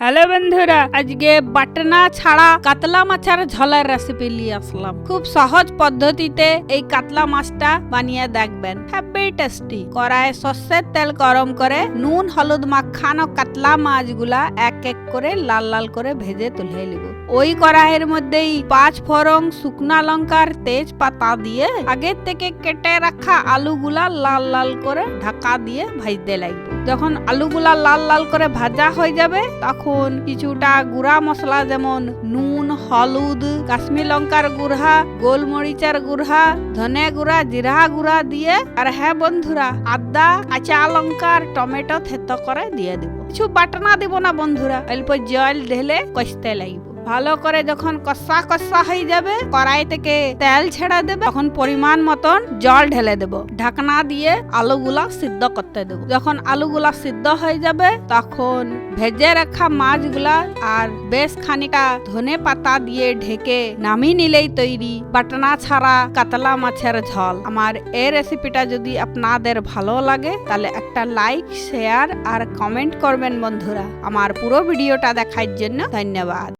Hello বন্ধুরা, আজকে বাটনা ছাড়া কাতলা মাছের ঝোলের রেসিপি নিয়ে আসলাম। খুব সহজ পদ্ধতিতে এই কাতলা মাছটা বানিয়ে দেখবেন। হ্যাপি টেস্টি কড়ায় সর্ষের তেল গরম করে নুন, হলুদ মাখানো কাতলা মাছগুলা এক এক করে লাল লাল করে ভেজে তুলে নিব। ওই কড়াইয়ের মধ্যেই পাঁচ ফোড়ন শুকনা লঙ্কার তেজপাতা দিয়ে আগের থেকে কেটে রাখা আলুগুলা লাল লাল করে ঢাকা দিয়ে ভাজতে লাগবে। যখন আলুগুলা লাল লাল করে ভাজা হয়ে যাবে, তখন কিছুটা গুঁড়া মশলা যেমন নুন, হলুদ, কাশ্মীর লঙ্কার গুঁড়া, গোলমরিচের গুঁড়া, ধনে গুঁড়া, জিরা গুঁড়া দিয়ে, আর হ্যাঁ বন্ধুরা, আদা, কাঁচা লঙ্কার টমেটো থেতো করে দিয়ে দিব। কিছু বাটনা দিব না বন্ধুরা, অল্প জল ঢেলে কষতে লাগবে। ভালো করে যখন কষা কষা হয়ে যাবে, কড়াই থেকে তেল ছেড়ে দেবে, তখন পরিমাণ মতন জল ঢেলে দেব। ঢাকনা দিয়ে আলুগুলা সিদ্ধ করতে দেব। যখন আলুগুলা সিদ্ধ হয়ে যাবে, তখন ভেজে রাখা মাছগুলা আর বেশ খানিকা ধনে পাতা দিয়ে ঢেকে নামিয়ে নিলেই তৈরি। বাটনা ছাড়া কাতলা মাছের ঝোল। আমার এই রেসিপিটা যদি আপনাদের ভালো লাগে, তাহলে একটা লাইক শেয়ার আর কমেন্ট করবেন বন্ধুরা। আমার পুরো ভিডিওটা দেখার জন্য ধন্যবাদ।